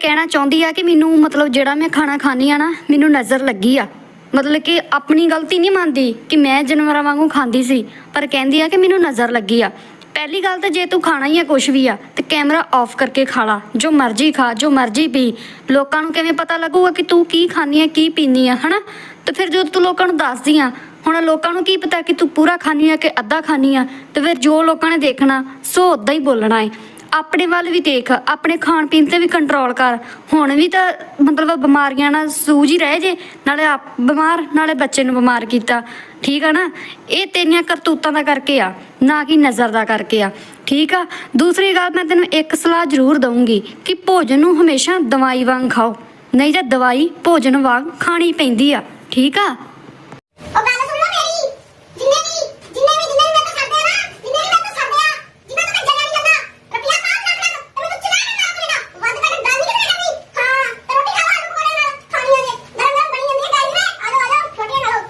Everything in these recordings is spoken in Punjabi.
ਕਹਿਣਾ ਚਾਹੁੰਦੀ ਆ ਕਿ ਮੈਨੂੰ ਮਤਲਬ ਜਿਹੜਾ ਮੈਂ ਖਾਣਾ ਖਾਣੀ ਆ ਨਾ, ਮੈਨੂੰ ਨਜ਼ਰ ਲੱਗੀ ਆ। ਮਤਲਬ ਕਿ ਆਪਣੀ ਗਲਤੀ ਨਹੀਂ ਮੰਨਦੀ ਕਿ ਮੈਂ ਜਾਨਵਰਾਂ ਵਾਂਗੂ ਖਾਂਦੀ ਸੀ, ਪਰ ਕਹਿੰਦੀ ਆ ਕਿ ਮੈਨੂੰ ਨਜ਼ਰ ਲੱਗੀ ਆ। ਪਹਿਲੀ ਗੱਲ ਤਾਂ ਜੇ ਤੂੰ ਖਾਣਾ ਹੀ ਆ ਕੁਛ ਵੀ ਆ, ਤੇ ਕੈਮਰਾ ਆਫ ਕਰਕੇ ਖਾ ਲਾ। ਜੋ ਮਰਜ਼ੀ ਖਾ, ਜੋ ਮਰਜ਼ੀ ਪੀ। ਲੋਕਾਂ ਨੂੰ ਕਿਵੇਂ ਪਤਾ ਲੱਗੂਗਾ ਕਿ ਤੂੰ ਕੀ ਖਾਣੀ ਆ, ਕੀ ਪੀਨੀ ਆ, ਹਨਾ? ਤੇ ਫਿਰ ਜਦੋਂ ਤੂੰ ਲੋਕਾਂ ਨੂੰ ਦੱਸਦੀ ਆ, ਹੁਣ ਲੋਕਾਂ ਨੂੰ ਕੀ ਪਤਾ ਕਿ ਤੂੰ ਪੂਰਾ ਖਾਣੀ ਆ ਕਿ ਅੱਧਾ ਖਾਣੀ ਆ, ਤੇ ਫਿਰ ਜੋ ਲੋਕਾਂ ਨੇ ਦੇਖਣਾ, ਸੋ ਉਦਾਂ ਹੀ ਬੋਲਣਾ ਏ। ਆਪਣੇ ਵੱਲ ਵੀ ਦੇਖ, ਆਪਣੇ ਖਾਣ ਪੀਣ ਤੇ ਵੀ ਕੰਟਰੋਲ ਕਰ। ਹੁਣ ਵੀ ਤਾਂ ਮਤਲਬ ਬਿਮਾਰੀਆਂ ਨਾਲ ਸੂਝ ਹੀ ਰਹਿ ਜੇ, ਨਾਲੇ ਆਪ ਬਿਮਾਰ, ਨਾਲੇ ਬੱਚੇ ਨੂੰ ਬਿਮਾਰ ਕੀਤਾ। ਠੀਕ ਆ ਨਾ? ਇਹ ਤੇਰੀਆਂ ਕਰਤੂਤਾਂ ਦਾ ਕਰਕੇ ਆ, ਨਾ ਕਿ ਨਜ਼ਰ ਦਾ ਕਰਕੇ ਆ। ਠੀਕ ਆ? ਦੂਸਰੀ ਗੱਲ ਮੈਂ ਤੈਨੂੰ ਇੱਕ ਸਲਾਹ ਜ਼ਰੂਰ ਦਊਂਗੀ ਕਿ ਭੋਜਨ ਨੂੰ ਹਮੇਸ਼ਾ ਦਵਾਈ ਵਾਂਗ ਖਾਓ। ਨਹੀਂ ਤਾਂ ਦਵਾਈ ਭੋਜਨ ਵਾਂਗ ਖਾਣੀ ਪੈਂਦੀ ਆ। ਠੀਕ ਆ ਉਹ ਗੱਲ ਸੁਣ ਲਓ ਮੇਰੀ ਜਿੰਨੇ ਵੀ ਜਿੰਨੇ ਵੀ ਜਿੰਨੇ ਵੀ ਮੇਰੇ ਤੋਂ ਕਰਦੇ ਆ ਨਾ ਜਿੰਨੇ ਵੀ ਮੇਰੇ ਤੋਂ ਕਰਦੇ ਆ ਜਿੰਨਾ ਤੋਂ ਮੈਂ ਜਗ੍ਹਾ ਨਹੀਂ ਜਾਂਦਾ ਰੁਪਿਆ ਪਾਸ ਲੱਖ ਲੱਖ ਤੇ ਮੈਨੂੰ ਚਲਾ ਨਾ ਮਾਰ ਕੋਲੇ ਨਾ ਵੱਧ ਵੱਧ ਗੱਲ ਨਹੀਂ ਕਰਨੀ ਹਾਂ ਤੇ ਰੋਟੀ ਖਾਓ ਆਲੂ ਕੋਲੇ ਨਾਲ ਖਾਣੀ ਆ ਜੇ ਗਰਮ ਗਰਮ ਬਣੀ ਜਾਂਦੀ ਹੈ ਗਾਈ ਵੇ ਆ ਲਓ ਆ ਲਓ ਛੋਟੀਆਂ ਨਾ ਲਓ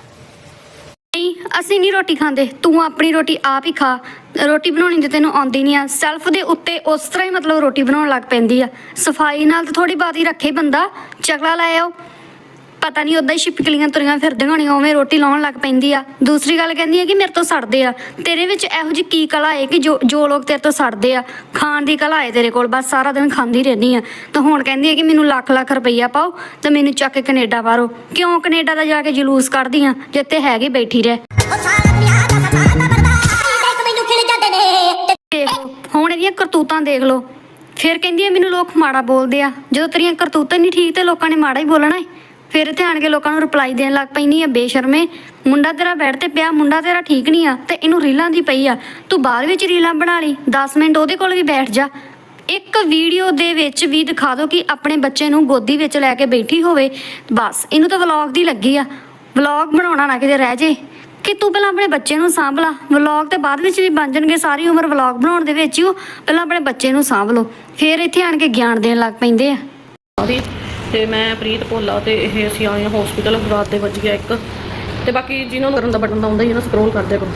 ਨਹੀਂ ਅਸੀਂ ਨਹੀਂ ਰੋਟੀ ਖਾਂਦੇ, ਤੂੰ ਆਪਣੀ ਰੋਟੀ ਆਪ ਹੀ ਖਾ। ਰੋਟੀ ਬਣਾਉਣੀ ਤੇ ਤੈਨੂੰ ਆਉਂਦੀ ਨਹੀਂ ਆ ਸੈਲਫ ਦੇ ਉੱਤੇ ਉਸ ਤਰ੍ਹਾਂ ਹੀ ਮਤਲਬ ਰੋਟੀ ਬਣਾਉਣ ਲੱਗ ਪੈਂਦੀ ਆ। ਸਫ਼ਾਈ ਨਾਲ ਤਾਂ ਥੋੜੀ ਬਾਤ ਹੀ ਰੱਖੇ ਬੰਦਾ, ਚਗਲਾ ਲਾਇਓ ਪਤਾ ਨਹੀਂ ਉਦਾਂ ਹੀ ਛਿਪਕਲੀਆਂ ਤੁਰੀਆਂ ਫਿਰਦੀਆਂ ਹੋਣੀਆਂ, ਉਵੇਂ ਰੋਟੀ ਲਾਉਣ ਲੱਗ ਪੈਂਦੀ ਆ। ਦੂਸਰੀ ਗੱਲ ਕਹਿੰਦੀ ਹੈ ਕਿ ਮੇਰੇ ਤੋਂ ਸੜਦੇ ਆ। ਤੇਰੇ ਵਿੱਚ ਇਹੋ ਜਿਹੀ ਕੀ ਕਲਾ ਹੈ ਕਿ ਜੋ ਜੋ ਲੋਕ ਤੇਰੇ ਤੋਂ ਸੜਦੇ ਆ? ਖਾਣ ਦੀ ਕਲਾ ਹੈ ਤੇਰੇ ਕੋਲ, ਬਸ ਸਾਰਾ ਦਿਨ ਖਾਂਦੀ ਰਹਿੰਦੀ ਆ। ਤਾਂ ਹੁਣ ਕਹਿੰਦੀ ਹੈ ਕਿ ਮੈਨੂੰ ਲੱਖ ਲੱਖ ਰੁਪਈਆ ਪਾਓ, ਤੇ ਮੈਨੂੰ ਚੱਕ ਕੇ ਕੈਨੇਡਾ ਬਾਹਰੋ। ਕਿਉਂ ਕੈਨੇਡਾ ਦਾ ਜਾ ਕੇ ਜਲੂਸ ਕੱਢਦੀ ਆ ਜਿੱਤੇ ਹੈਗੀ ਬੈਠੀ ਰਹਿ। ਹੁਣ ਇਹਦੀਆਂ ਕਰਤੂਤਾਂ ਦੇਖ ਲਓ। ਫਿਰ ਕਹਿੰਦੀ ਹੈ ਮੈਨੂੰ ਲੋਕ ਮਾੜਾ ਬੋਲਦੇ ਆ। ਜਦੋਂ ਤੇਰੀਆਂ ਕਰਤੂਤਾਂ ਨਹੀਂ ਠੀਕ ਤੇ ਲੋਕਾਂ ਨੇ ਮਾੜਾ ਹੀ ਬੋਲਣਾ ਹੈ ਫਿਰ ਇੱਥੇ ਆਣ ਕੇ ਲੋਕਾਂ ਨੂੰ ਰਿਪਲਾਈ ਦੇਣ ਲੱਗ ਪੈਣੀ ਆ, ਬੇਸ਼ਰਮੇ, ਮੁੰਡਾ ਤੇਰਾ ਬੈਠ ਤੇ ਪਿਆ, ਮੁੰਡਾ ਤੇਰਾ ਠੀਕ ਨਹੀਂ ਆ ਤੇ ਇਹਨੂੰ ਰੀਲਾਂ ਦੀ ਪਈ ਆ। ਤੂੰ ਬਾਅਦ ਵਿੱਚ ਰੀਲਾਂ ਬਣਾ ਲਈ। 10 ਮਿੰਟ ਉਹਦੇ ਕੋਲ ਵੀ ਬੈਠ ਜਾ। ਇੱਕ ਵੀਡੀਓ ਦੇ ਵਿੱਚ ਵੀ ਦਿਖਾ ਦਿਓ ਕਿ ਆਪਣੇ ਬੱਚੇ ਨੂੰ ਗੋਦੀ ਵਿੱਚ ਲੈ ਕੇ ਬੈਠੀ ਹੋਵੇ। ਬਸ, ਇਹਨੂੰ ਤਾਂ ਵਲੌਗ ਦੀ ਲੱਗੀ ਆ। ਵਲੌਗ ਬਣਾਉਣਾ ਨਾ ਕਿਤੇ ਰਹਿ ਜੇ। ਕਿ ਤੂੰ ਪਹਿਲਾਂ ਆਪਣੇ ਬੱਚੇ ਨੂੰ ਸਾਂਭ ਲਾ। ਵਲੌਗ ਤੇ ਬਾਅਦ ਵਿੱਚ ਵੀ ਬਣ ਜਾਣਗੇ ਸਾਰੀ ਉਮਰ ਵਲੌਗ ਬਣਾਉਣ ਦੇ ਵਿੱਚ ਹੀ ਉਹ। ਪਹਿਲਾਂ ਆਪਣੇ ਬੱਚੇ ਨੂੰ ਸਾਂਭ ਲਓ। ਫਿਰ ਇੱਥੇ ਆਣ ਕੇ ਗਿਆਨ ਦੇਣ ਲੱਗ ਪੈਂਦੇ ਆ। ਦੀ ਤੇ ਮੈਂ ਪ੍ਰੀਤ ਭੋਲਾ ਤੇ ਇਹ ਅਸੀਂ ਆਏ ਹਾਂ ਹਸਪੀਟਲ ਰਾਤ ਦੇ ਵੱਜ ਗਿਆ ਇੱਕ। ਤੇ ਬਾਕੀ ਜਿਹਨਾਂ ਨੂੰ ਕਰਨ ਦਾ ਬਟਨ ਦਾ ਆਉਂਦਾ ਹੀ ਨਾ ਸਕਰੋਲ ਕਰਦੇ ਕਰੋ।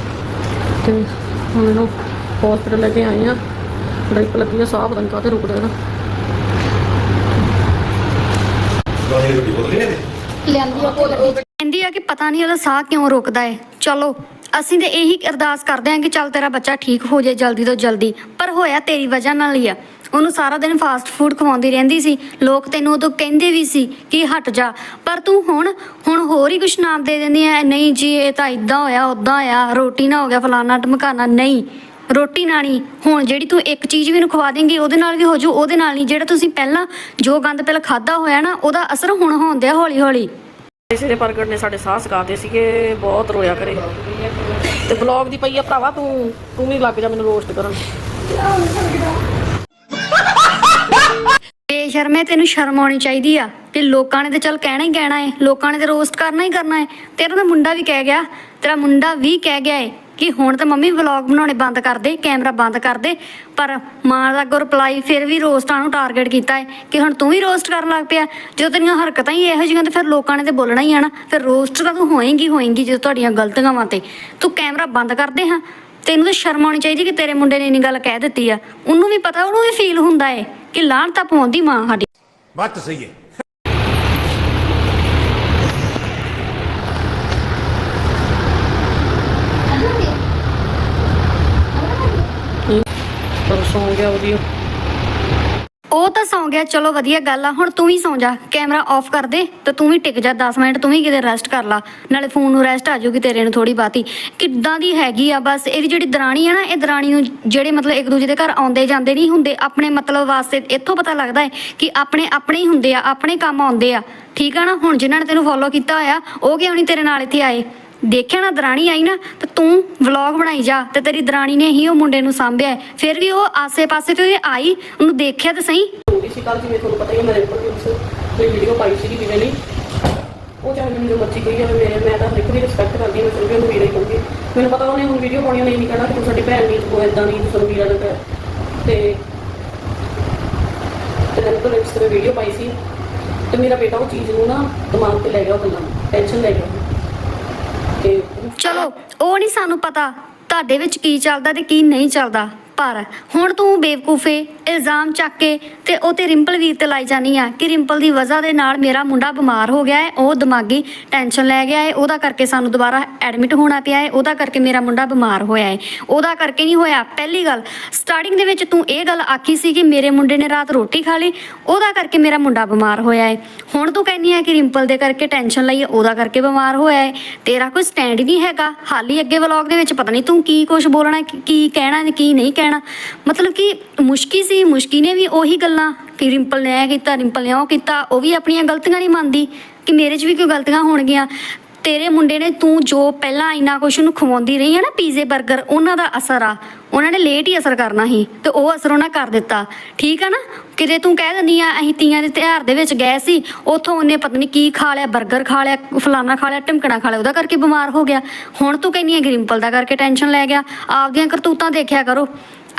ਤੇ ਹੁਣ ਇਹਨੂੰ ਹਸਪੀਟਲ ਲੈ ਕੇ ਆਏ ਆ ਡ੍ਰਿਪ ਲੱਗੀ ਆ ਸਾਹ ਪਤਾ ਨਹੀਂ ਕਾਹਤੇ ਰੁਕਦਾ ਇਹਦਾ। ਗਾਣੇ ਦੀ ਵੱਡੀ ਬੋਤਲ ਨਹੀਂ ਦੇ ਕਹਿੰਦੀ ਆ ਕਿ ਪਤਾ ਨਹੀਂ ਉਹਦਾ ਸਾਹ ਕਿਉਂ ਰੁਕਦਾ ਏ। ਚਲੋ, ਅਸੀਂ ਤੇ ਇਹੀ ਅਰਦਾਸ ਕਰਦੇ ਹਾਂ ਕਿ ਚੱਲ ਤੇਰਾ ਬੱਚਾ ਠੀਕ ਹੋ ਜਾਏ ਜਲਦੀ ਤੋਂ ਜਲਦੀ। ਪਰ ਹੋਇਆ ਤੇਰੀ ਵਜ੍ਹਾ ਨਾਲ ਹੀ ਆ। ਉਹਨੂੰ ਸਾਰਾ ਦਿਨ ਫਾਸਟ ਫੂਡ ਖਵਾਉਂਦੀ ਰਹਿੰਦੀ ਸੀ। ਲੋਕ ਤੈਨੂੰ ਉਦੋਂ ਕਹਿੰਦੇ ਵੀ ਸੀ ਕਿ ਹਟ ਜਾ। ਪਰ ਤੂੰ ਹੁਣ ਹੁਣ ਹੋਰ ਹੀ ਕੁਛ ਨਾਮ ਦੇ ਦਿੰਦੀ ਆ। ਨਹੀਂ ਜੀ, ਇਹ ਤਾਂ ਇਦਾਂ ਹੋਇਆ ਉਦਾਂ ਹੋਇਆ। ਰੋਟੀ ਨਾ ਹੋ ਗਿਆ ਫਲਾਣਾ ਢਮਕਾਨਾ। ਨਹੀਂ। ਰੋਟੀ ਨਾ ਨਹੀਂ ਹੁਣ ਜਿਹੜੀ ਤੂੰ ਇੱਕ ਚੀਜ਼ ਵੀ ਨੂੰ ਖਵਾ ਦੇਂਗੀ ਉਹਦੇ ਨਾਲ ਵੀ ਹੋ ਜੂ ਉਹਦੇ ਨਾਲ ਨਹੀਂ। ਜਿਹੜਾ ਤੁਸੀਂ ਪਹਿਲਾਂ ਜੋ ਗੰਦ ਪਹਿਲਾਂ ਖਾਦਾ ਹੋਇਆ ਨਾ ਉਹਦਾ ਅਸਰ ਹੁਣ ਹੋਣ ਆ ਹੌਲੀ ਹੌਲੀ ਇਸੇ ਦੇ ਪ੍ਰਗਟ ਨੇ ਸਾਡੇ ਸਾਹ ਸਕਾਦੇ ਸੀਗੇ ਬਹੁਤ ਰੋਇਆ ਕਰੇ। ਤੇ ਬਲੌਗ ਦੀ ਪਈ ਆ ਭਰਾਵਾ ਤੂੰ ਤੂੰ ਵੀ ਲੱਗ ਜਾ ਮੈਨੂੰ ਰੋਸਟ ਕਰਨ। ਬੇਸ਼ਰਮੇ ਤੈਨੂੰ ਸ਼ਰਮ ਆਉਣੀ ਚਾਹੀਦੀ ਆ ਕਿ ਲੋਕਾਂ ਨੇ ਤੇ ਚੱਲ ਕਹਿਣਾ ਹੀ ਕਹਿਣਾ ਏ ਲੋਕਾਂ ਨੇ ਤੇ ਰੋਸਟ ਕਰਨਾ ਹੀ ਕਰਨਾ ਏ। ਤੇਰਾ ਤਾਂ ਮੁੰਡਾ ਵੀ ਕਹਿ ਗਿਆ ਤੇਰਾ ਮੁੰਡਾ ਵੀ ਕਹਿ ਗਿਆ ਏ। ਕਿ ਹੁਣ ਤਾਂ ਮੰਮੀ ਵਲੌਗ ਬਣਾਉਣੇ ਬੰਦ ਕਰ ਦੇ ਕੈਮਰਾ ਬੰਦ ਕਰ ਦੇ, ਪਰ ਮਾਂ ਦਾ ਅੱਗੋਂ ਰਿਪਲਾਈ ਫਿਰ ਵੀ ਰੋਸਟਾਂ ਨੂੰ ਟਾਰਗੇਟ ਕੀਤਾ ਹੈ ਕਿ ਹੁਣ ਤੂੰ ਵੀ ਰੋਸਟ ਕਰਨ ਲੱਗ ਪਿਆ। ਜਦੋਂ ਤੇਰੀਆਂ ਹਰਕਤਾਂ ਹੀ ਇਹੋ ਜਿਹੀਆਂ ਤੇ ਫਿਰ ਲੋਕਾਂ ਨੇ ਤੇ ਬੋਲਣਾ ਹੀ ਆ ਨਾ ਫਿਰ ਰੋਸਟ ਤਾਂ ਤੂੰ ਹੋਏਂਗੀ ਹੋਏਂਗੀ ਜਦੋਂ ਤੁਹਾਡੀਆਂ ਗਲਤੀਆਂ ਤੇ। ਤੂੰ ਕੈਮਰਾ ਬੰਦ ਕਰਦੇ ਹਾਂ। ਤੈਨੂੰ ਤਾਂ ਸ਼ਰਮ ਆਉਣੀ ਚਾਹੀਦੀ ਕਿ ਤੇਰੇ ਮੁੰਡੇ ਨੇ ਇੰਨੀ ਗੱਲ ਕਹਿ ਦਿੱਤੀ ਆ। ਉਹਨੂੰ ਵੀ ਪਤਾ, ਉਹਨੂੰ ਵੀ ਫੀਲ ਹੁੰਦਾ ਏ ਕਿ ਲਾਹਣ ਤਾਂ ਪਾਉਂਦੀ ਮਾਂ ਸਾਡੀ। ਬਾਤ ਸਹੀ ਹੈ ਪਰ ਸੌਂ ਗਿਆ ਵਧੀਆ। ਉਹ ਤਾਂ ਸੌਂ ਗਿਆ, ਚਲੋ ਵਧੀਆ ਗੱਲ ਆ, ਹੁਣ ਤੂੰ ਵੀ ਸੌਂ ਜਾ, ਕੈਮਰਾ ਆਫ ਕਰ ਦੇ ਤੇ ਤੂੰ ਵੀ ਟਿਕ ਜਾ 10 ਮਿੰਟ ਤੂੰ ਵੀ ਕਿਤੇ ਰੈਸਟ ਕਰ ਲਾ, ਨਾਲੇ ਫੋਨ ਨੂੰ ਰੈਸਟ ਆ ਜਾਊਗੀ ਤੇਰੇ ਨੂੰ ਥੋੜੀ ਬਾਤੀ ਕਿੱਦਾਂ ਦੀ ਹੈਗੀ ਆ ਬਸ, ਇਹਦੀ ਜਿਹੜੀ ਦਰਾਣੀ ਆ ਨਾ, ਇਹ ਦਰਾਣੀ ਨੂੰ ਜਿਹੜੇ ਮਤਲਬ ਇੱਕ ਦੂਜੇ ਦੇ ਘਰ ਆਉਂਦੇ ਜਾਂਦੇ ਨਹੀਂ ਹੁੰਦੇ, ਆਪਣੇ ਮਤਲਬ ਵਾਸਤੇ ਇੱਥੋਂ ਪਤਾ ਲੱਗਦਾ ਹੈ ਕਿ ਆਪਣੇ ਆਪਣੇ ਹੀ ਹੁੰਦੇ ਆ, ਆਪਣੇ ਕੰਮ ਆਉਂਦੇ ਆ। ਠੀਕ ਆ ਨਾ, ਹੁਣ ਜਿਨ੍ਹਾਂ ਨੇ ਤੈਨੂੰ ਫੋਲੋ ਕੀਤਾ ਹੋਇਆ, ਉਹ ਕਿਉਂ ਨਹੀਂ ਤੇਰੇ ਨਾਲ ਇੱਥੇ ਆਏ? ਦੇਖਿਆ ਨਾ ਦਰਾਣੀ ਆਈ ਨਾ, ਤੇ ਤੂੰ ਵਲੌਗ ਬਣਾਈ ਜਾ, ਤੇ ਤੇਰੀ ਦਰਾਣੀ ਨੇ ਹੀ ਉਹ ਮੁੰਡੇ ਨੂੰ ਸਾਂਭਿਆ ਫਿਰ ਵੀ ਉਹ ਆਸੇ-ਪਾਸੇ ਤੋਂ ਆਈ, ਉਹਨੂੰ ਦੇਖਿਆ ਤਾਂ ਸਹੀ। ਇਸੇ ਕੱਲ ਜਿਵੇਂ ਤੁਹਾਨੂੰ ਪਤਾ ਹੀ ਮੇਰੇ ਉੱਪਰ ਕੋਈ ਵੀਡੀਓ ਪਾਈ ਸੀ ਜਿਵੇਂ ਨਹੀਂ। ਉਹ ਚਾਹੇ ਮੈਨੂੰ ਜੋ ਮਰਜ਼ੀ ਕਹੀ ਮੇਰੇ ਮੈਂ ਤਾਂ ਹਰ ਦੀ ਰਿਸਪੈਕਟ ਕਰਦੀ ਹਾਂ, ਮੈਂ ਫਿਰ ਵੀ ਵੀਰੇ ਕਹੂੰਗੀ। ਮੈਨੂੰ ਪਤਾ ਉਹਨੇ ਹੁਣ ਵੀਡੀਓ ਪਾਉਣੀ ਨਹੀਂ ਕਹਿਣਾ ਕਿ ਸਾਡੀ ਭੈਣ ਨਹੀਂ ਤੂੰ ਇਦਾਂ ਨਹੀਂ ਤੂੰ ਵੀਰਾ ਦਾ ਤੇ ਤੇ ਜਦੋਂ ਤੋਂ ਵੀਡੀਓ ਪਾਈ ਸੀ, ਤੇ ਮੇਰਾ ਬੇਟਾ ਉਹ ਚੀਜ਼ ਨੂੰ ਨਾ ਦਿਮਾਗ ਤੇ ਲੈ ਗਿਆ ਉਹ ਗੱਲਾਂ ਟੈਨਸ਼ਨ ਲੈ ਗਿਆ। ਚਲੋ ਉਹ ਨਹੀਂ ਸਾਨੂੰ ਪਤਾ ਤੁਹਾਡੇ ਵਿੱਚ ਕੀ ਚੱਲਦਾ ਤੇ ਕੀ ਨਹੀਂ ਚੱਲਦਾ। ਪਰ ਹੁਣ ਤੂੰ ਬੇਵਕੂਫੇ, ਇਲਜ਼ਾਮ ਚੱਕ ਕੇ ਤੇ ਉਹ ਤੇ ਰਿੰਪਲ ਵੀਰ ਤੇ ਲਾਈ ਜਾਨੀ ਆ ਕਿ ਰਿੰਪਲ ਦੀ ਵਜ੍ਹਾ ਦੇ ਨਾਲ ਮੇਰਾ ਮੁੰਡਾ ਬਿਮਾਰ ਹੋ ਗਿਆ ਹੈ, ਉਹ ਦਿਮਾਗੀ ਟੈਨਸ਼ਨ ਲੈ ਗਿਆ ਹੈ, ਉਹਦਾ ਕਰਕੇ ਸਾਨੂੰ ਦੁਬਾਰਾ ਐਡਮਿਟ ਹੋਣਾ ਪਿਆ ਹੈ, ਉਹਦਾ ਕਰਕੇ ਮੇਰਾ ਮੁੰਡਾ ਬਿਮਾਰ ਹੋਇਆ ਹੈ। ਉਹਦਾ ਕਰਕੇ ਨਹੀਂ ਹੋਇਆ। ਪਹਿਲੀ ਗੱਲ ਸਟਾਰਟਿੰਗ ਦੇ ਵਿੱਚ ਤੂੰ ਇਹ ਗੱਲ ਆਖੀ ਸੀ ਕਿ ਮੇਰੇ ਮੁੰਡੇ ਨੇ ਰਾਤ ਰੋਟੀ ਖਾ ਲਈ, ਉਹਦਾ ਕਰਕੇ ਮੇਰਾ ਮੁੰਡਾ ਬਿਮਾਰ ਹੋਇਆ ਹੈ। ਹੁਣ ਤੂੰ ਕਹਿੰਦੀ ਹੈ ਕਿ ਰਿੰਪਲ ਦੇ ਕਰਕੇ ਟੈਨਸ਼ਨ ਲਈ ਉਹਦਾ ਕਰਕੇ ਬਿਮਾਰ ਹੋਇਆ ਹੈ। ਤੇਰਾ ਕੋਈ ਸਟੈਂਡ ਨਹੀਂ ਹੈਗਾ। ਹਾਲੀ ਅੱਗੇ ਵਲੌਗ ਦੇ ਵਿੱਚ ਪਤਾ ਨਹੀਂ ਤੂੰ ਕੀ ਕੁਝ ਬੋਲਣਾ, ਕੀ- ਕਹਿਣਾ, ਕੀ ਨਹੀਂ ਕਹਿਣਾ ਮਤਲਬ ਕਿ ਮੁਸ਼ਕੀ ਸੀ ਮੁਸ਼ਕੀ ਨੇ ਵੀ ਉਹੀ ਗੱਲਾਂ ਕਿ ਰਿੰਪਲ ਨੇ ਇਹ ਕੀਤਾ, ਰਿੰਪਲ ਨੇ ਉਹ ਕੀਤਾ, ਉਹ ਵੀ ਆਪਣੀਆਂ ਗਲਤੀਆਂ ਨਹੀਂ ਮੰਨਦੀ ਕਿ ਮੇਰੇ 'ਚ ਵੀ ਕੋਈ ਗਲਤੀਆਂ ਹੋਣਗੀਆਂ। ਤੇਰੇ ਮੁੰਡੇ ਨੇ ਤੂੰ ਜੋ ਪਹਿਲਾਂ ਇੰਨਾ ਕੁਛ ਉਹਨੂੰ ਖਵਾਉਂਦੀ ਰਹੀ ਹੈ ਨਾ ਪੀਜ਼ੇ 버ਗਰ ਉਹਨਾਂ ਦਾ ਅਸਰ ਆ। ਉਹਨਾਂ ਨੇ ਲੇਟ ਹੀ ਅਸਰ ਕਰਨਾ ਸੀ ਤੇ ਉਹ ਅਸਰ ਉਹਨਾਂ ਕਰ ਦਿੱਤਾ। ਠੀਕ ਆ ਨਾ? ਕਿਤੇ ਤੂੰ ਕਹਿ ਦਿੰਦੀ ਆ, ਅਸੀਂ ਤੀਆਂ ਦੇ ਤਿਉਹਾਰ ਦੇ ਵਿੱਚ ਗਏ ਸੀ, ਉੱਥੋਂ ਉਹਨੇ ਪਤਾ ਨਹੀਂ ਕੀ ਖਾ ਲਿਆ 버ਗਰ ਖਾ ਲਿਆ, ਫਲਾਨਾ ਖਾ ਲਿਆ ਟਿਮਕਣਾ ਖਾ ਲਿਆ, ਉਹਦਾ ਕਰਕੇ ਬਿਮਾਰ ਹੋ ਗਿਆ। ਹੁਣ ਤੂੰ ਕਹਿੰਦੀ ਆ ਗ੍ਰਿੰਪਲ ਦਾ ਕਰਕੇ ਟੈਨਸ਼ਨ ਲੈ ਗਿਆ। ਆਪਦੀਆਂ ਕਰਤੂਤਾਂ ਦੇਖਿਆ ਕਰੋ।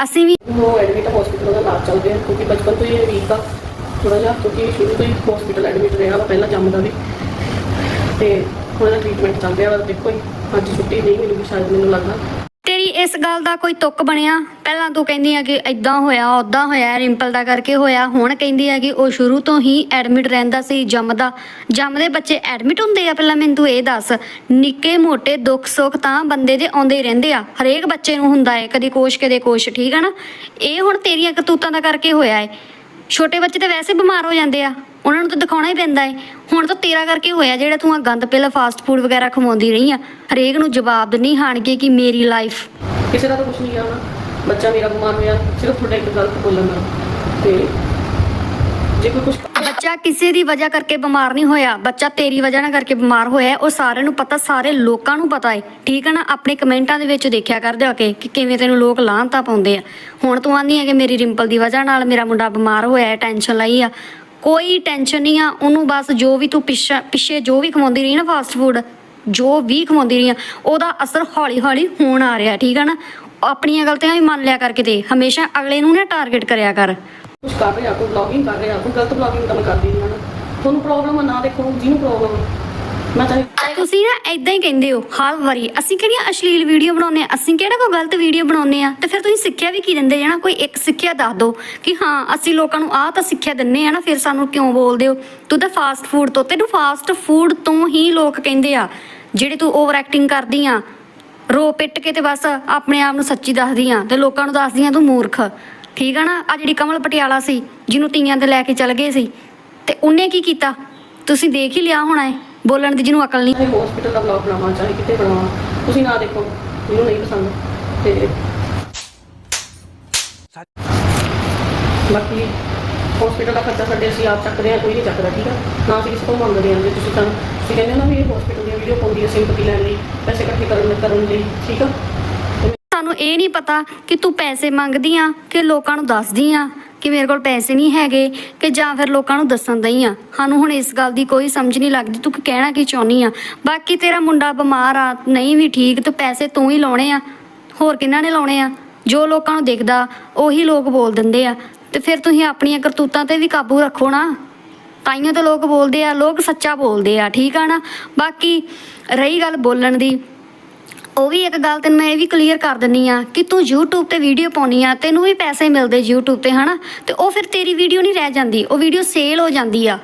ਅਸੀਂ ਵੀ ਉਹ ਐਡਮਿਟ ਹਸਪੀਟਲ ਦਾ ਇਲਾਜ ਚੱਲ ਰਿਹਾ ਕਿਉਂਕਿ ਬਚਪਨ ਤੋਂ ਹੀ ਵੀਕ ਆ। ਥੋੜਾ ਜਿਹਾ, ਕਿਉਂਕਿ ਸ਼ੁਰੂ ਤੋਂ ਹੀ ਹਸਪੀਟਲ ਐਡਮਿਟ ਰਿਹਾ ਵਾ, ਪਹਿਲਾਂ ਜੰਮਦਾ ਵੀ। ਤੇ ਹੁਣ ਟ੍ਰੀਟਮੈਂਟ ਚੱਲ ਰਿਹਾ ਵਾ ਦੇਖੋ ਅੱਜ ਛੁੱਟੀ ਨਹੀਂ ਮਿਲੂਗੀ ਸ਼ਾਇਦ ਮੈਨੂੰ ਲੱਗਦਾ। ਤੇਰੀ ਇਸ ਗੱਲ ਦਾ ਕੋਈ ਤੁੱਕ ਬਣਿਆ? ਪਹਿਲਾਂ ਤੂੰ ਕਹਿੰਦੀ ਆ ਕਿ ਇਦਾਂ ਹੋਇਆ ਉਦਾਂ ਹੋਇਆ, ਰਿੰਪਲ ਦਾ ਕਰਕੇ ਹੋਇਆ, ਹੁਣ ਕਹਿੰਦੀ ਆ ਕਿ ਉਹ ਸ਼ੁਰੂ ਤੋਂ ਹੀ ਐਡਮਿਟ ਰਹਿੰਦਾ ਸੀ, ਜੰਮਦਾ। ਜੰਮਦੇ ਬੱਚੇ ਐਡਮਿਟ ਹੁੰਦੇ ਆ ਪਹਿਲਾਂ, ਮੈਨੂੰ ਤੂੰ ਇਹ ਦੱਸ। ਨਿੱਕੇ ਮੋਟੇ ਦੁੱਖ ਸੁੱਖ ਤਾਂ ਬੰਦੇ ਦੇ ਆਉਂਦੇ ਹੀ ਰਹਿੰਦੇ ਆ। ਹਰੇਕ ਬੱਚੇ ਨੂੰ ਹੁੰਦਾ ਹੈ ਕਦੀ ਕੋਸ਼, ਕਦੇ ਕੋਸ਼, ਠੀਕ ਆ ਨਾ? ਇਹ ਹੁਣ ਤੇਰੀਆਂ ਕਰਤੂਤਾਂ ਦਾ ਕਰਕੇ ਹੋਇਆ ਹੈ ਛੋਟੇ ਬੱਚੇ ਤਾਂ ਵੈਸੇ ਬਿਮਾਰ ਹੋ ਜਾਂਦੇ ਆ। ਉਹਨਾਂ ਨੂੰ ਤਾਂ ਦਿਖਾਉਣਾ ਹੀ ਪੈਂਦਾ ਏ। ਹੁਣ ਤਾਂ ਤੇਰਾ ਕਰਕੇ ਹੋਇਆ ਜਿਹੜਾ ਤੂੰ ਆ ਗੰਦ ਪਹਿਲਾਂ ਫਾਸਟ ਫੂਡ ਵਗੈਰਾ ਖਵਾਉਂਦੀ ਰਹੀ ਆ। ਹਰੇਕ ਨੂੰ ਜਵਾਬ ਦਿੰਨੀ ਹਾਣਗੇ ਕਿ ਮੇਰੀ ਲਾਈਫ ਕਿਸੇ ਦਾ ਤਾਂ ਕੁਝ ਨਹੀਂ ਆਉਣਾ ਬੱਚਾ ਮੇਰਾ ਬਿਮਾਰ ਹੋਇਆ ਸਿਰਫ ਤੁਹਾਡਾ ਇੱਕ ਗਲਤ ਬੋਲਣ ਨਾਲ ਤੇ ਜੇ ਕੋਈ ਕੁਝ ਬੱਚਾ ਕਿਸੇ ਦੀ ਵਜ੍ਹਾ ਕਰਕੇ ਬਿਮਾਰ ਨਹੀਂ ਹੋਇਆ ਬੱਚਾ ਤੇਰੀ ਵਜ੍ਹਾ ਨਾਲ ਕਰਕੇ ਬਿਮਾਰ ਹੋਇਆ। ਉਹ ਸਾਰਿਆਂ ਨੂੰ ਪਤਾ ਸਾਰੇ ਲੋਕਾਂ ਨੂੰ ਪਤਾ ਹੈ। ਠੀਕ ਹੈ ਨਾ? ਆਪਣੇ ਕਮੈਂਟਾਂ ਦੇ ਵਿੱਚ ਦੇਖਿਆ ਕਰ ਜਾ ਕੇ ਕਿ ਕਿਵੇਂ ਤੈਨੂੰ ਲੋਕ ਲਾਹਨਤਾਂ ਪਾਉਂਦੇ ਆ। ਹੁਣ ਤੂੰ ਆਂਦੀ ਹੈ ਕਿ ਮੇਰੀ ਰਿੰਪਲ ਦੀ ਵਜ੍ਹਾ ਨਾਲ ਮੇਰਾ ਮੁੰਡਾ ਬਿਮਾਰ ਹੋਇਆ ਹੈ ਟੈਨਸ਼ਨ ਲਈ ਆ। ਕੋਈ ਟੈਨਸ਼ਨ ਨਹੀਂ ਆ, ਉਹਨੂੰ ਬਸ ਜੋ ਵੀ ਤੂੰ ਪਿੱਛੇ ਜੋ ਵੀ ਖਵਾਉਂਦੀ ਰਹੀ ਨਾ ਫਾਸਟ ਫੂਡ ਜੋ ਵੀ ਖਵਾਉਂਦੀ ਰਹੀ ਆ, ਉਹਦਾ ਅਸਰ ਹੌਲੀ ਹੌਲੀ ਹੋਣ ਆ ਰਿਹਾ, ਠੀਕ ਆ ਨਾ? ਆਪਣੀਆਂ ਗਲਤੀਆਂ ਵੀ ਮੰਨ ਲਿਆ ਕਰ ਕਿਤੇ ਹਮੇਸ਼ਾ ਅਗਲੇ ਨੂੰ ਨਾ ਟਾਰਗੇਟ ਕਰਿਆ ਕਰ। ਕੁਝ ਕਰ ਰਿਹਾ ਕੋਈ ਵਲੌਗਿੰਗ ਕਰ ਰਿਹਾ, ਕੋਈ ਗਲਤ ਵਲੌਗਿੰਗ ਤਾਂ ਕਰਦੀ ਨਹੀਂ ਤੁਹਾਨੂੰ ਪ੍ਰੋਬਲਮ ਨਾ ਦੇਖੋ, ਜਿਹਨੂੰ ਪ੍ਰੋਬਲਮ ਮੈਂ ਚਾਹੇ ਤੁਸੀਂ ਨਾ ਇਦਾਂ ਹੀ ਕਹਿੰਦੇ ਹੋ, ਹਰ ਵਾਰੀ, ਅਸੀਂ ਕਿਹੜੀਆਂ ਅਸ਼ਲੀਲ ਵੀਡੀਓ ਬਣਾਉਂਦੇ ਆ ਅਸੀਂ ਕਿਹੜਾ ਕੋਈ ਗਲਤ ਵੀਡੀਓ ਬਣਾਉਂਦੇ ਆ ਤੇ ਫਿਰ ਤੁਸੀਂ ਸਿੱਖਿਆ ਵੀ ਕੀ ਦਿੰਦੇ? ਜਣਾ ਕੋਈ ਇੱਕ ਸਿੱਖਿਆ ਦੱਸ ਦਿਓ ਕਿ ਹਾਂ, ਅਸੀਂ ਲੋਕਾਂ ਨੂੰ ਆਹ ਤਾਂ ਸਿੱਖਿਆ ਦਿੰਨੇ ਆ ਨਾ, ਫਿਰ ਸਾਨੂੰ ਕਿਉਂ ਬੋਲਦੇ ਹੋ? ਤੂੰ ਤਾਂ ਫਾਸਟ ਫੂਡ ਤੋਂ, ਤੈਨੂੰ ਫਾਸਟ ਫੂਡ ਤੋਂ ਹੀ ਲੋਕ ਕਹਿੰਦੇ ਆ, ਜਿਹੜੇ ਤੂੰ ਓਵਰ ਐਕਟਿੰਗ ਕਰਦੀ ਆ, ਰੋ ਪਿੱਟ ਕੇ ਤੇ ਬਸ ਆਪਣੇ ਆਪ ਨੂੰ ਸੱਚੀ ਦੱਸਦੀ ਆ, ਤੇ ਲੋਕਾਂ ਨੂੰ ਦੱਸਦੀ ਆ ਤੂੰ ਮੂਰਖ। ਠੀਕ ਆ ਨਾ? ਆ ਜਿਹੜੀ ਕਮਲ ਪਟਿਆਲਾ ਸੀ, ਜਿਹਨੂੰ ਤੀਆਂ ਦੇ ਲੈ ਕੇ ਚਲ ਗਏ ਸੀ, ਤੇ ਉਹਨੇ ਕੀ ਕੀਤਾ? ਤੁਸੀਂ ਦੇਖ ਹੀ ਲਿਆ ਹੋਣਾ ਹੈ। ਬੋਲਣ ਦੀ ਜਿਹਨੂੰ ਅਕਲ ਨਹੀਂ। ਚਾਹੇ ਹਸਪੀਟਲ ਦਾ ਵਲੌਗ ਬਣਾਵਾਂ, ਚਾਹੇ ਕਿਤੇ ਬਣਾਵਾਂ। ਤੁਸੀਂ ਨਾ ਦੇਖੋ, ਮੈਨੂੰ ਨਹੀਂ ਪਸੰਦ। ਤੇ ਬਾਕੀ ਹਸਪੀਟਲ ਦਾ ਖਰਚਾ ਸਾਡੇ ਅਸੀਂ ਆਪ ਚੱਕਦੇ ਹਾਂ, ਕੋਈ ਨਹੀਂ ਚੱਕਦਾ, ਠੀਕ ਆ? ਨਾ ਅਸੀਂ ਕਿਸੇ ਤੋਂ ਮੰਗਦੇ ਹਾਂ, ਜੇ ਤੁਸੀਂ ਸਾਨੂੰ ਤੁਸੀਂ ਕਹਿੰਦੇ ਹੋ ਨਾ ਵੀ ਇਹ ਹਸਪੀਟਲ ਦੀ ਵੀਡੀਓ ਪਾਉਂਦੀ ਹੈ ਸਿੰਪਤੀ ਲੈਣ ਲਈ, ਪੈਸੇ ਇਕੱਠੇ ਕਰਨ ਕਰਨ ਲਈ, ਠੀਕ ਆ? ਸਾਨੂੰ ਇਹ ਨਹੀਂ ਪਤਾ ਕਿ ਤੂੰ ਪੈਸੇ ਮੰਗਦੀ ਆ ਕਿ ਲੋਕਾਂ ਨੂੰ ਦੱਸਦੀ ਆ ਕਿ ਮੇਰੇ ਕੋਲ ਪੈਸੇ ਨਹੀਂ ਹੈਗੇ ਕਿ ਜਾਂ ਫਿਰ ਲੋਕਾਂ ਨੂੰ ਦੱਸਣ ਦਈ ਆ। ਸਾਨੂੰ ਹੁਣ ਇਸ ਗੱਲ ਦੀ ਕੋਈ ਸਮਝ ਨਹੀਂ ਲੱਗਦੀ, ਤੂੰ ਕਹਿਣਾ ਕੀ ਚਾਹੁੰਦੀ ਆ? ਬਾਕੀ ਤੇਰਾ ਮੁੰਡਾ ਬਿਮਾਰ ਆ, ਨਹੀਂ ਵੀ ਠੀਕ, ਤੇ ਪੈਸੇ ਤੂੰ ਹੀ ਲਾਉਣੇ ਆ। ਹੋਰ ਕਿਹਨਾਂ ਨੇ ਲਾਉਣੇ ਆ? ਜੋ ਲੋਕਾਂ ਨੂੰ ਦਿਖਦਾ, ਉਹੀ ਲੋਕ ਬੋਲ ਦਿੰਦੇ ਆ। ਤੇ ਫਿਰ ਤੁਸੀਂ ਆਪਣੀਆਂ ਕਰਤੂਤਾਂ ਤੇ ਵੀ ਕਾਬੂ ਰੱਖੋ ਨਾ। ਤਾਈਆਂ ਤਾਂ ਲੋਕ ਬੋਲਦੇ ਆ, ਲੋਕ ਸੱਚਾ ਬੋਲਦੇ ਆ, ਠੀਕ ਆ ਨਾ? ਬਾਕੀ ਰਹੀ ਗੱਲ ਬੋਲਣ ਦੀ। ਉਹ ਵੀ ਇੱਕ ਗੱਲ ਤੈਨੂੰ ਮੈਂ ਇਹ ਵੀ ਕਲੀਅਰ ਕਰ ਦਿੰਨੀ ਆ ਕਿ ਤੂੰ YouTube ਤੇ ਵੀਡੀਓ ਪਾਉਣੀ ਆ, ਤੈਨੂੰ ਵੀ ਪੈਸੇ ਮਿਲਦੇ YouTube ਤੇ, ਹਨਾ? ਤੇ ਉਹ ਫਿਰ ਤੇਰੀ ਵੀਡੀਓ ਨਹੀਂ ਰਹਿ ਜਾਂਦੀ, ਉਹ ਵੀਡੀਓ ਸੇਲ ਹੋ ਜਾਂਦੀ ਆ।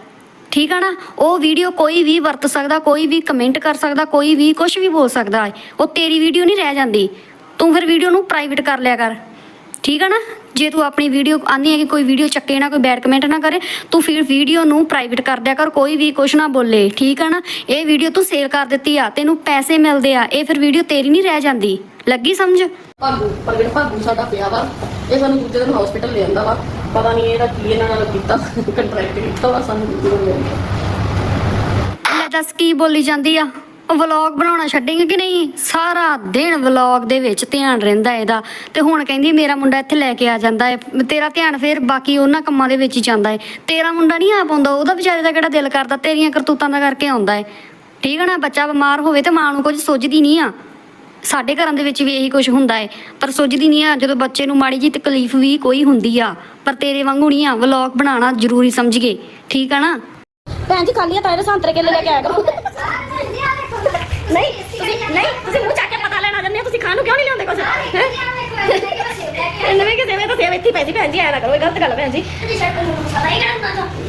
ਠੀਕ ਆ ਨਾ? ਉਹ ਵੀਡੀਓ ਕੋਈ ਵੀ ਵਰਤ ਸਕਦਾ, ਕੋਈ ਵੀ ਕਮੈਂਟ ਕਰ ਸਕਦਾ, ਕੋਈ ਵੀ ਕੁਝ ਵੀ ਬੋਲ ਸਕਦਾ ਉਹ ਤੇਰੀ ਵੀਡੀਓ ਨਹੀਂ ਰਹਿ ਜਾਂਦੀ। ਤੂੰ ਫਿਰ ਵੀਡੀਓ ਨੂੰ ਪ੍ਰਾਈਵੇਟ ਕਰ ਲਿਆ ਕਰ। ਠੀਕ ਆ ਨਾ? ਜੇ ਤੂੰ ਆਪਣੀ ਵੀਡੀਓ ਆਂਦੀ ਹੈ ਕਿ ਕੋਈ ਵੀਡੀਓ ਚੱਕੇ ਨਾ ਕੋਈ ਬੈਡ ਕਮੈਂਟ ਨਾ ਕਰੇ ਤੂੰ ਫਿਰ ਵੀਡੀਓ ਨੂੰ ਪ੍ਰਾਈਵੇਟ ਕਰ ਦਿਆ ਕਰ ਕੋਈ ਵੀ ਕੁਛ ਨਾ ਬੋਲੇ ਠੀਕ ਆ ਨਾ? ਇਹ ਵੀਡੀਓ ਤੂੰ ਸੇਲ ਕਰ ਦਿੱਤੀ ਆ ਤੈਨੂੰ ਪੈਸੇ ਮਿਲਦੇ ਆ ਇਹ ਫਿਰ ਵੀਡੀਓ ਤੇਰੀ ਨਹੀਂ ਰਹਿ ਜਾਂਦੀ। ਲੱਗੀ ਸਮਝ? ਭਾਗੂ ਪ੍ਰਗਟ ਭਾਗੂ ਸਾਡਾ ਪਿਆ ਵਾ ਇਹ ਸਾਨੂੰ ਦੂਜੇ ਦਿਨ ਹਸਪੀਟਲ ਲੈ ਆਂਦਾ ਵਾ। ਪਤਾ ਨਹੀਂ ਇਹਦਾ ਕੀ ਇਹਨਾਂ ਨਾਲ ਕੀਤਾ ਕੰਟਰੈਕਟ ਕੀਤਾ ਵਾ ਸਾਨੂੰ ਦੂਜੇ ਦਿਨ ਲੈ ਦੱਸ ਕੀ ਬੋਲੀ ਜਾਂਦੀ ਆ? ਵਲੌਗ ਬਣਾਉਣਾ ਛੱਡੇਂਗੇ ਕਿ ਨਹੀਂ? ਸਾਰਾ ਦਿਨ ਵਲੌਗ ਦੇ ਵਿੱਚ ਧਿਆਨ ਰਹਿੰਦਾ ਇਹਦਾ। ਤੇ ਹੁਣ ਕਹਿੰਦੀ ਮੇਰਾ ਮੁੰਡਾ ਇੱਥੇ ਲੈ ਕੇ ਆ ਜਾਂਦਾ ਹੈ ਤੇਰਾ ਧਿਆਨ ਫਿਰ ਬਾਕੀ ਉਹਨਾਂ ਕੰਮਾਂ ਦੇ ਵਿੱਚ ਹੀ ਜਾਂਦਾ ਹੈ ਤੇਰਾ ਮੁੰਡਾ ਨਹੀਂ ਆ ਪਾਉਂਦਾ ਉਹਦਾ ਵਿਚਾਰੇ ਦਾ ਕਿਹੜਾ ਦਿਲ ਕਰਦਾ? ਤੇਰੀਆਂ ਕਰਤੂਤਾਂ ਦਾ ਕਰਕੇ ਆਉਂਦਾ ਹੈ ਠੀਕ ਹੈ ਨਾ? ਬੱਚਾ ਬਿਮਾਰ ਹੋਵੇ ਤੇ ਮਾਂ ਨੂੰ ਕੁਝ ਸੋਚਦੀ ਨਹੀਂ ਆ। ਸਾਡੇ ਘਰਾਂ ਦੇ ਵਿੱਚ ਵੀ ਇਹੀ ਕੁਝ ਹੁੰਦਾ ਹੈ ਪਰ ਸੋਚਦੀ ਨਹੀਂ ਆ, ਜਦੋਂ ਬੱਚੇ ਨੂੰ ਮਾੜੀ ਜੀ ਤਕਲੀਫ ਵੀ ਕੋਈ ਹੁੰਦੀ ਆ। ਪਰ ਤੇਰੇ ਵਾਂਗੂ ਨਹੀਂ ਆ। ਵਲੌਗ ਬਣਾਉਣਾ ਜ਼ਰੂਰੀ ਸਮਝ ਗਏ ਠੀਕ ਆ ਨਾ? ਭੈਣ ਜੀ, ਖਾਲੀ ਹੱਥਾਂ ਦੇ ਸੰਤਰੇ ਕੇਲੇ ਲੈ ਕੇ ਆਇਆ ਕਰੋ। ਨਹੀਂ ਤੁਸੀਂ ਨਹੀਂ ਤੁਸੀਂ ਮੂੰਹ ਚੱਕ ਕੇ ਪਤਾ ਲੈਣ ਜੰਨੇ ਤੁਸੀਂ ਖਾਣ ਨੂੰ ਕਿਉਂ ਨਹੀਂ ਲਿਆਉਂਦੇ ਕੁਝ ਹੈ? ਇਹਨੇ ਵੀ ਕਿਸੇ ਵੇ ਤਾਂ ਸੇਵ ਇੱਥੇ ਪੈ ਜੀ ਭੈਣ ਜੀ ਐ ਨਾ ਕਰੋ ਇਹ ਗਲਤ ਗੱਲ ਹੈ ਭੈਣ ਜੀ। ਨੂੰ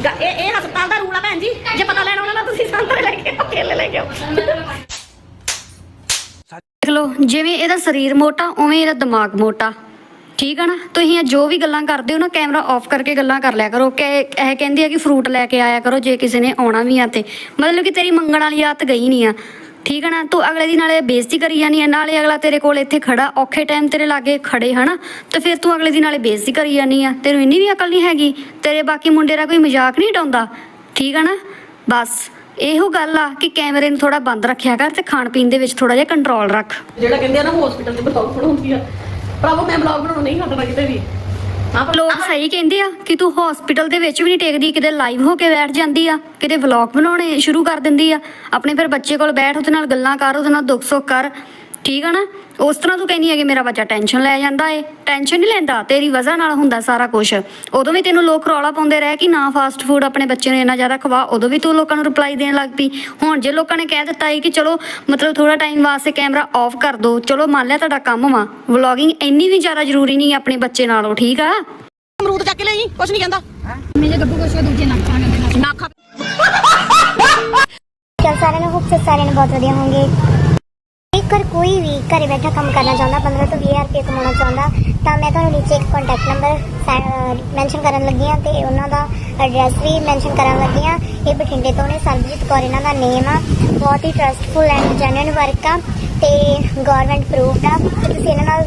ਨਾ ਇਹ ਇਹ ਹਸਪਤਾਲ ਦਾ ਰੂਲ ਆ ਭੈਣ ਜੀ। ਜੇ ਪਤਾ ਲੈਣਾ ਉਹਨਾਂ ਦਾ ਤੁਸੀਂ ਸੰਤਰੇ ਲੈ ਕੇ ਆਓ ਕੇਲੇ ਲੈ ਕੇ ਆਓ। ਦੇਖ ਲਓ ਜਿਵੇਂ ਇਹਦਾ ਸਰੀਰ ਮੋਟਾ ਉਵੇਂ ਇਹਦਾ ਦਿਮਾਗ ਮੋਟਾ। ਠੀਕ ਆ ਨਾ? ਤੁਸੀਂ ਇਹ ਜੋ ਵੀ ਗੱਲਾਂ ਕਰਦੇ ਹੋ ਨਾ ਕੈਮਰਾ ਆਫ ਕਰਕੇ ਗੱਲਾਂ ਕਰ ਲਿਆ ਕਰੋ। ਕਿ ਇਹ ਕਹਿੰਦੀ ਆ ਕਿ ਫਰੂਟ ਲੈ ਕੇ ਆਇਆ ਕਰੋ ਜੇ ਕਿਸੇ ਨੇ ਆਉਣਾ ਵੀ ਆ ਤੇ। ਮਤਲਬ ਕਿ ਤੇਰੀ ਮੰਗਣ ਵਾਲੀ ਆਦਤ ਗਈ ਨਹੀਂ ਆ। ਠੀਕ ਆ ਨਾ? ਤੂੰ ਅਗਲੇ ਦੀ ਨਾਲੇ ਬੇਇੱਜ਼ਤੀ ਕਰੀ ਜਾਨੀ ਆ, ਨਾਲੇ ਅਗਲਾ ਤੇਰੇ ਕੋਲ ਇੱਥੇ ਖੜਾ, ਔਖੇ ਟਾਈਮ ਤੇਰੇ ਲਾਗੇ ਖੜੇ, ਹਨਾ? ਤੇ ਫਿਰ ਤੂੰ ਅਗਲੇ ਦੀ ਨਾਲੇ ਬੇਇੱਜ਼ਤੀ ਕਰੀ ਜਾਨੀ ਆ। ਤੈਨੂੰ ਇੰਨੀ ਵੀ ਅਕਲ ਨਹੀਂ ਹੈਗੀ। ਤੇਰੇ ਬਾਕੀ ਮੁੰਡੇ ਦਾ ਕੋਈ ਮਜ਼ਾਕ ਨਹੀਂ ਡਾਉਂਦਾ ਠੀਕ ਹੈ ਨਾ? ਬਸ, ਇਹੋ ਗੱਲ ਆ ਕਿ ਕੈਮਰੇ ਨੂੰ ਥੋੜਾ ਬੰਦ ਰੱਖਿਆ ਕਰ ਤੇ ਖਾਣ ਪੀਣ ਦੇ ਵਿੱਚ ਥੋੜਾ ਜਿਹਾ ਕੰਟਰੋਲ ਰੱਖ। ਜਿਹੜਾ ਕਹਿੰਦੇ ਆ ਨਾ ਹਸਪੀਟਲ 'ਚ ਬਲੌਗ ਬਣਾਉਂਦੀ ਆ। ਭਰਾਵੋ, ਮੈਂ ਬਲੌਗ ਬਣਾਉਣਾ ਨਹੀਂ ਹਟਦਾ ਕਿਤੇ ਵੀ। ਪਰ ਲੋਕ ਸਹੀ ਕਹਿੰਦੇ ਆ ਕਿ ਤੂੰ ਹਸਪੀਟਲ ਦੇ ਵਿੱਚ ਵੀ ਨਹੀਂ ਟੇਕਦੀ ਕਿਤੇ ਲਾਈਵ ਹੋ ਕੇ ਬੈਠ ਜਾਂਦੀ ਆ ਕਿਤੇ ਵਲੌਗ ਬਣਾਉਣੇ ਸ਼ੁਰੂ ਕਰ ਦਿੰਦੀ ਆ। ਆਪਣੇ ਫਿਰ ਬੱਚੇ ਕੋਲ ਬੈਠ ਉਹਦੇ ਨਾਲ ਗੱਲਾਂ ਕਰ ਉਹਦੇ ਨਾਲ ਦੁੱਖ ਸੁੱਖ ਕਰ। ਠੀਕ ਆ ਨਾ? ਉਸ ਤਰ੍ਹਾਂ ਤੂੰ ਕਹਿੰਦੀ ਆ ਕਿ ਮੇਰਾ ਬੱਚਾ ਟੈਨਸ਼ਨ ਲੈ ਜਾਂਦਾ ਏ। ਟੈਨਸ਼ਨ ਨਹੀਂ ਲੈਂਦਾ ਤੇਰੀ ਵਜ੍ਹਾ ਨਾਲ ਹੁੰਦਾ ਸਾਰਾ ਕੁਝ ਉਦੋਂ ਵੀ ਤੈਨੂੰ ਲੋਕ ਰੌਲਾ ਪਾਉਂਦੇ ਰਹੇ ਕਿ ਨਾ ਫਾਸਟ ਫੂਡ ਆਪਣੇ ਬੱਚੇ ਨੂੰ ਇੰਨਾ ਜ਼ਿਆਦਾ ਖਵਾ। ਉਦੋਂ ਵੀ ਤੂੰ ਲੋਕਾਂ ਨੂੰ ਰਿਪਲਾਈ ਦੇਣ ਲੱਗ ਪਈ। ਹੁਣ ਜੇ ਲੋਕਾਂ ਨੇ ਕਹਿ ਦਿੱਤਾ ਏ ਕਿ ਚਲੋ ਮਤਲਬ ਥੋੜਾ ਟਾਈਮ ਵਾਸਤੇ ਕੈਮਰਾ ਆਫ ਕਰ ਦੋ ਚਲੋ ਮੰਨ ਲਿਆ ਤੁਹਾਡਾ ਕੰਮ ਵਾ। ਵਲੌਗਿੰਗ ਇੰਨੀ ਵੀ ਜ਼ਿਆਦਾ ਜ਼ਰੂਰੀ ਨਹੀਂ ਆਪਣੇ ਬੱਚੇ ਨਾਲੋਂ ਠੀਕ ਆ? ਅਮਰੂਦ ਚੱਕ ਕੇ ਲਈ ਕੁਛ ਨਹੀਂ ਕਹਿੰਦਾ। ਮੇਰੇ ਗੱਬੂ ਕੁਛ ਦੂਜੇ ਨਾ ਖਾਣ ਨਾ ਖਾ ਚਲ ਸਾਰਿਆਂ ਨੂੰ ਹੋਪ ਸਾਰਿਆਂ ਨੂੰ ਬਹੁਤ ਵਧੀਆ ਹੋਣਗੇ। ਜੇਕਰ ਕੋਈ ਵੀ ਘਰੇ ਬੈਠਾ ਕੰਮ ਕਰਨਾ ਚਾਹੁੰਦਾ 15 ਤੋਂ 20000 ਰੁਪਏ ਕਮਾਉਣਾ ਚਾਹੁੰਦਾ, ਤਾਂ ਮੈਂ ਤੁਹਾਨੂੰ ਨੀਚੇ ਇੱਕ ਕੰਟੈਕਟ ਨੰਬਰ ਮੈਂਸ਼ਨ ਕਰਨ ਲੱਗੀ ਹਾਂ ਤੇ ਉਹਨਾਂ ਦਾ ਐਡਰੈਸ ਵੀ ਮੈਂਸ਼ਨ ਕਰਨ ਲੱਗੀ ਹਾਂ। ਇਹ ਬਠਿੰਡੇ ਤੋਂ ਨੇ, ਸਰਬਜੀਤ ਕੌਰ ਇਹਨਾਂ ਦਾ ਨੇਮ ਆ। ਬਹੁਤ ਹੀ ਟਰਸਟਫੁਲ ਐਂਡ ਜੈਨੂਇਨ ਵਰਕ ਆ ਤੇ ਗਵਰਨਮੈਂਟ ਅਪਰੂਵਡ ਆ। ਤੁਸੀਂ ਇਹਨਾਂ ਨਾਲ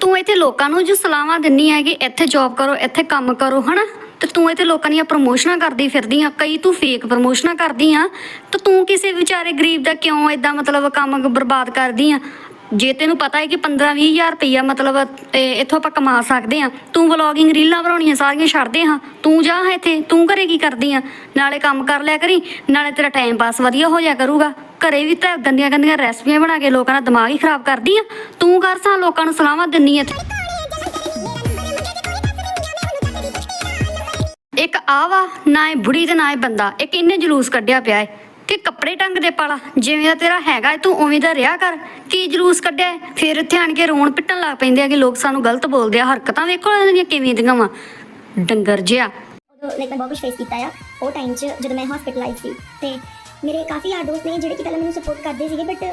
ਤੂੰ ਇੱਥੇ ਲੋਕਾਂ ਨੂੰ ਜੋ ਸਲਾਹਾਂ ਦਿੰਨੀ ਹੈ ਇੱਥੇ ਜੌਬ ਕਰੋ, ਇੱਥੇ ਕੰਮ ਕਰੋ, ਹਨਾ? ਤੇ ਤੂੰ ਇੱਥੇ ਲੋਕਾਂ ਦੀਆਂ ਪ੍ਰਮੋਸ਼ਨਾਂ ਕਰਦੀ ਫਿਰਦੀ ਆ, ਕਈ ਤੂੰ ਫੇਕ ਪ੍ਰਮੋਸ਼ਨਾਂ ਕਰਦੀ ਆ, ਤੇ ਤੂੰ ਕਿਸੇ ਵਿਚਾਰੇ ਗਰੀਬ ਦਾ ਕਿਉਂ ਇਦਾਂ ਮਤਲਬ ਕੰਮ ਬਰਬਾਦ ਕਰਦੀ ਆ? ਜੇ ਤੈਨੂੰ ਪਤਾ ਹੈ ਕਿ 15 20000 ਰੁਪਈਆ ਮਤਲਬ ਇਹ ਇੱਥੋਂ ਆਪਾਂ ਕਮਾ ਸਕਦੇ ਆ। ਤੂੰ ਵਲੌਗਿੰਗ ਰੀਲਾਂ ਬਣਾਉਣੀਆਂ ਸਾਰੀਆਂ ਛੱਡਦੇ ਹਾਂ ਤੂੰ ਜਾ ਇੱਥੇ, ਤੂੰ ਘਰੇ ਕੀ ਕਰਦੀ ਆ? ਨਾਲੇ ਕੰਮ ਕਰ ਲਿਆ ਕਰੀ, ਨਾਲੇ ਤੇਰਾ ਟਾਈਮ ਪਾਸ ਵਧੀਆ ਹੋ ਜਾਇਆ ਕਰੂਗਾ। ਘਰੇ ਵੀ ਤਾਂ ਗੰਦੀਆਂ ਗੰਦੀਆਂ ਰੈਸਪੀਆਂ ਬਣਾ ਕੇ ਲੋਕਾਂ ਦਾ ਦਿਮਾਗ ਹੀ ਖਰਾਬ ਕਰਦੀ ਆ। ਤੂੰ ਕਰ ਸਾਂ, ਲੋਕਾਂ ਨੂੰ ਸਲਾਹਾਂ ਦਿੰਨੀ ਆ ਇੱਕ ਆ ਨਾ ਇਹ ਬੁੜੀ ਤੇ ਨਾ ਇਹ ਬੰਦਾ। ਇੱਕ ਇਹਨੇ ਜਲੂਸ ਕੱਢਿਆ ਪਿਆ ਏ। ਕਿ ਕੱਪੜੇ ਟੰਗ ਦੇ ਪਾਲਾ। ਜਿਵੇਂ ਦਾ ਤੇਰਾ ਹੈਗਾ ਤੂੰ ਉਵੇਂ ਦਾ ਰਿਹਾ ਕਰ। ਕੀ ਜਲੂਸ ਕੱਢਿਆ ਫਿਰ ਇੱਥੇ ਆਣ ਕੇ ਰੋਣ ਪਿੱਟਣ ਲੱਗ ਪੈਂਦੇ ਆ ਕਿ ਲੋਕ ਸਾਨੂੰ ਗਲਤ ਬੋਲਦੇ ਆ। ਹਰਕਤਾਂ ਵੇਖੋ ਇਹਨਾਂ ਦੀਆਂ ਕਿਵੇਂ ਦੀਆਂ ਵਾ। ਡੰਗਰ ਜਿਹਾ। ਉਦੋਂ ਲਾਈਕ ਮੈਂ ਬਹੁਤ ਕੁਝ ਫੇਸ ਕੀਤਾ ਆ। ਉਹ ਟਾਈਮ 'ਚ ਜਦੋਂ ਮੈਂ ਹਸਪੀਟਲਾਈਜ਼ ਸੀ। ਤੇ ਮੇਰੇ ਕਾਫੀ ਯਾਰ ਦੋਸਤ ਨੇ ਜਿਹੜੇ ਕਿ ਪਹਿਲਾਂ ਮੈਨੂੰ ਸਪੋਰਟ ਕਰਦੇ ਸੀਗੇ ਬਟ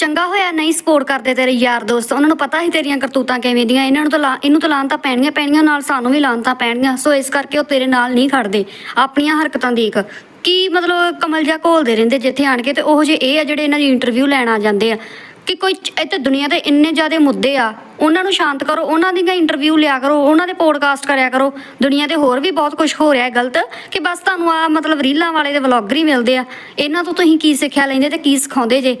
ਚੰਗਾ ਹੋਇਆ, ਨਹੀਂ ਸਪੋਰਟ ਕਰਦੇ ਤੇਰੇ ਯਾਰ ਦੋਸਤ, ਉਹਨਾਂ ਨੂੰ ਪਤਾ ਹੀ ਤੇਰੀਆਂ ਕਰਤੂਤਾਂ ਕਿਵੇਂ ਦੀਆਂ, ਇਹਨਾਂ ਨੂੰ ਤਾਂ ਲਾ- ਇਹਨੂੰ ਤਾਂ ਲਾਣ ਤਾਂ ਪੈਣੀਆਂ ਪੈਣੀਆਂ ਨਾਲ ਸਾਨੂੰ ਵੀ ਲਾਣ ਤਾਂ ਪੈਣਗੀਆਂ, ਸੋ ਇਸ ਕਰਕੇ ਉਹ ਤੇਰੇ ਨਾਲ ਨਹੀਂ ਖੜਦੇ, ਆਪਣੀਆਂ ਹਰਕਤਾਂ ਦੇਖ। ਕੀ ਮਤਲਬ ਕਮਲ ਜਿਹਾ ਘੋਲਦੇ ਰਹਿੰਦੇ ਜਿੱਥੇ ਆਣ ਕੇ ਤੇ ਉਹ ਜੇ ਇਹ ਆ ਜਿਹੜੇ ਇਹਨਾਂ ਦੀ ਇੰਟਰਵਿਊ ਲੈਣ ਆ ਜਾਂਦੇ ਆ, ਕਿ ਕੋਈ ਚ- ਇੱਥੇ ਦੁਨੀਆ ਦੇ ਇੰਨੇ ਜ਼ਿਆਦੇ ਮੁੱਦੇ ਆ, ਉਹਨਾਂ ਨੂੰ ਸ਼ਾਂਤ ਕਰੋ, ਉਹਨਾਂ ਦੀਆਂ ਇੰਟਰਵਿਊ ਲਿਆ ਕਰੋ, ਉਹਨਾਂ ਦੇ ਪੋਡਕਾਸਟ ਕਰਿਆ ਕਰੋ, ਦੁਨੀਆ ਤੇ ਹੋਰ ਵੀ ਬਹੁਤ ਕੁਝ ਹੋ ਰਿਹਾ ਹੈ ਗਲਤ, ਕਿ ਬਸ ਤੁਹਾਨੂੰ ਆ ਮਤਲਬ ਰੀਲਾਂ ਵਾਲੇ ਦੇ ਵਲੌਗਰ ਹੀ ਮਿਲਦੇ ਆ, ਇਹਨਾਂ ਤੋਂ ਤੁਸੀਂ ਕੀ ਸਿੱਖਿਆ ਲੈਂਦੇ ਤੇ ਕੀ ਸਿਖਾਉਂਦੇ ਜੇ?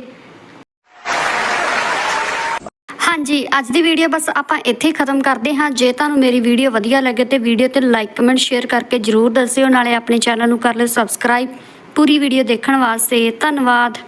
ਹਾਂਜੀ, ਅੱਜ ਦੀ ਵੀਡੀਓ ਬਸ ਆਪਾਂ ਇੱਥੇ ਹੀ ਖਤਮ ਕਰਦੇ ਹਾਂ। ਜੇ ਤੁਹਾਨੂੰ ਮੇਰੀ ਵੀਡੀਓ ਵਧੀਆ ਲੱਗੇ ਤੇ ਵੀਡੀਓ ਤੇ ਲਾਈਕ ਕਮੈਂਟ ਸ਼ੇਅਰ ਕਰਕੇ ਜਰੂਰ ਦੱਸਿਓ। ਨਾਲੇ ਆਪਣੇ ਚੈਨਲ ਨੂੰ ਕਰ ਲਿਓ ਸਬਸਕ੍ਰਾਈਬ ਪੂਰੀ ਵੀਡੀਓ ਦੇਖਣ ਵਾਸਤੇ ਧੰਨਵਾਦ।